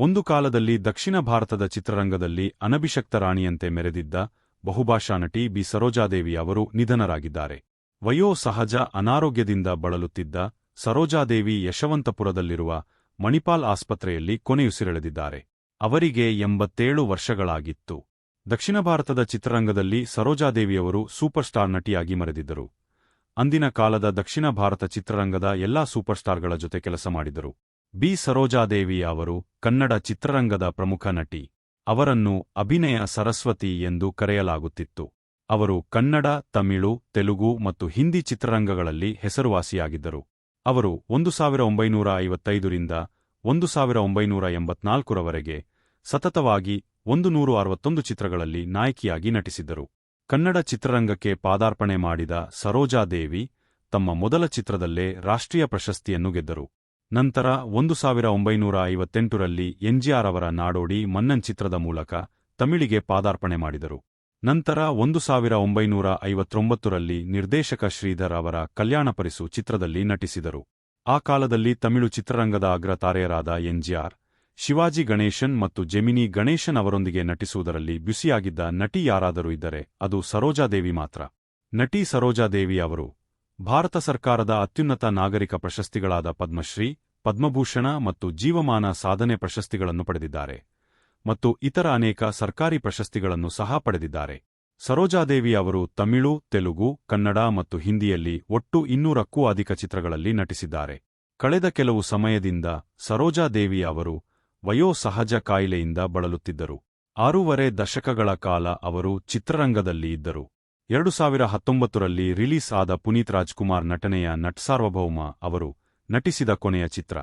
ಒಂದು ಕಾಲದಲ್ಲಿ ದಕ್ಷಿಣ ಭಾರತದ ಚಿತ್ರರಂಗದಲ್ಲಿ ಅನಭಿಷಕ್ತ ರಾಣಿಯಂತೆ ಮೆರೆದಿದ್ದ ಬಹುಭಾಷಾ ನಟಿ ಬಿ. ಸರೋಜಾದೇವಿ ಅವರು ನಿಧನರಾಗಿದ್ದಾರೆ. ವಯೋ ಸಹಜ ಅನಾರೋಗ್ಯದಿಂದ ಬಳಲುತ್ತಿದ್ದ ಸರೋಜಾದೇವಿ ಯಶವಂತಪುರದಲ್ಲಿರುವ ಮಣಿಪಾಲ್ ಆಸ್ಪತ್ರೆಯಲ್ಲಿ ಕೊನೆಯುಸಿರೆಳೆದಿದ್ದಾರೆ. ಅವರಿಗೆ ಎಂಬತ್ತೇಳು ವರ್ಷಗಳಾಗಿತ್ತು. ದಕ್ಷಿಣ ಭಾರತದ ಚಿತ್ರರಂಗದಲ್ಲಿ ಸರೋಜಾದೇವಿಯವರು ಸೂಪರ್ ಸ್ಟಾರ್ ನಟಿಯಾಗಿ ಮರೆದಿದ್ದರು. ಅಂದಿನ ಕಾಲದ ದಕ್ಷಿಣ ಭಾರತ ಚಿತ್ರರಂಗದ ಎಲ್ಲಾ ಸೂಪರ್ ಸ್ಟಾರ್ಗಳ ಜೊತೆ ಕೆಲಸ ಮಾಡಿದರು. ಬಿ. ಸರೋಜಾದೇವಿ ಅವರು ಕನ್ನಡ ಚಿತ್ರರಂಗದ ಪ್ರಮುಖ ನಟಿ. ಅವರನ್ನು ಅಭಿನಯ ಸರಸ್ವತಿ ಎಂದು ಕರೆಯಲಾಗುತ್ತಿತ್ತು. ಅವರು ಕನ್ನಡ, ತಮಿಳು, ತೆಲುಗು ಮತ್ತು ಹಿಂದಿ ಚಿತ್ರರಂಗಗಳಲ್ಲಿ ಹೆಸರುವಾಸಿಯಾಗಿದ್ದರು. ಅವರು ಒಂದು ಸಾವಿರ ಒಂಬೈನೂರ ಐವತ್ತೈದರಿಂದ ಒಂದು ಸಾವಿರ ಒಂಬೈನೂರ ಎಂಬತ್ನಾಲ್ಕರವರೆಗೆ ಸತತವಾಗಿ ಒಂದು ನೂರು ಅರವತ್ತೊಂದು ಚಿತ್ರಗಳಲ್ಲಿ ನಾಯಕಿಯಾಗಿ ನಟಿಸಿದ್ದರು. ಕನ್ನಡ ಚಿತ್ರರಂಗಕ್ಕೆ ಪಾದಾರ್ಪಣೆ ಮಾಡಿದ ಸರೋಜಾದೇವಿ ತಮ್ಮ ಮೊದಲ ಚಿತ್ರದಲ್ಲೇ ರಾಷ್ಟ್ರೀಯ ಪ್ರಶಸ್ತಿಯನ್ನು ಗೆದ್ದರು. ನಂತರ ಒಂದು ಸಾವಿರ ಒಂಬೈನೂರ ಐವತ್ತೆಂಟರಲ್ಲಿ ಎನ್ಜಿಆರ್ ಅವರ ನಾಡೋಡಿ ಮನ್ನನ್ ಚಿತ್ರದ ಮೂಲಕ ತಮಿಳಿಗೆ ಪಾದಾರ್ಪಣೆ ಮಾಡಿದರು. ನಂತರ ಒಂದು ಸಾವಿರ ಒಂಬೈನೂರ ಐವತ್ತೊಂಬತ್ತರಲ್ಲಿ ನಿರ್ದೇಶಕ ಶ್ರೀಧರ್ ಅವರ ಕಲ್ಯಾಣಪರಿಸು ಚಿತ್ರದಲ್ಲಿ ನಟಿಸಿದರು. ಆ ಕಾಲದಲ್ಲಿ ತಮಿಳು ಚಿತ್ರರಂಗದ ಅಗ್ರ ತಾರೆಯರಾದ ಎನ್ಜಿಆರ್, ಶಿವಾಜಿ ಗಣೇಶನ್ ಮತ್ತು ಜೆಮಿನಿ ಗಣೇಶನ್ ಅವರೊಂದಿಗೆ ನಟಿಸುವುದರಲ್ಲಿ ಬ್ಯುಸಿಯಾಗಿದ್ದ ನಟಿ ಯಾರಾದರೂ ಇದ್ದರೆ ಅದು ಸರೋಜಾದೇವಿ ಮಾತ್ರ. ನಟಿ ಸರೋಜಾದೇವಿ ಅವರು ಭಾರತ ಸರ್ಕಾರದ ಅತ್ಯುನ್ನತ ನಾಗರಿಕ ಪ್ರಶಸ್ತಿಗಳಾದ ಪದ್ಮಶ್ರೀ, ಪದ್ಮಭೂಷಣ ಮತ್ತು ಜೀವಮಾನ ಸಾಧನೆ ಪ್ರಶಸ್ತಿಗಳನ್ನು ಪಡೆದಿದ್ದಾರೆ ಮತ್ತು ಇತರ ಅನೇಕ ಸರ್ಕಾರಿ ಪ್ರಶಸ್ತಿಗಳನ್ನು ಸಹ ಪಡೆದಿದ್ದಾರೆ. ಸರೋಜಾದೇವಿ ಅವರು ತಮಿಳು, ತೆಲುಗು, ಕನ್ನಡ ಮತ್ತು ಹಿಂದಿಯಲ್ಲಿ ಒಟ್ಟು ಇನ್ನೂರಕ್ಕೂ ಅಧಿಕ ಚಿತ್ರಗಳಲ್ಲಿ ನಟಿಸಿದ್ದಾರೆ. ಕಳೆದ ಕೆಲವು ಸಮಯದಿಂದ ಸರೋಜಾದೇವಿ ಅವರು ವಯೋಸಹಜ ಕಾಯಿಲೆಯಿಂದ ಬಳಲುತ್ತಿದ್ದರು. ಆರೂವರೆ ದಶಕಗಳ ಕಾಲ ಅವರು ಚಿತ್ರರಂಗದಲ್ಲಿ ಇದ್ದರು. ಎರಡು ಸಾವಿರ ಹತ್ತೊಂಬತ್ತರಲ್ಲಿ ರಿಲೀಸ್ ಆದ ಪುನೀತ್ ರಾಜ್ಕುಮಾರ್ ನಟನೆಯ ನಟ್ಸಾರ್ವಭೌಮ ಅವರು ನಟಿಸಿದ ಕೊನೆಯ ಚಿತ್ರ.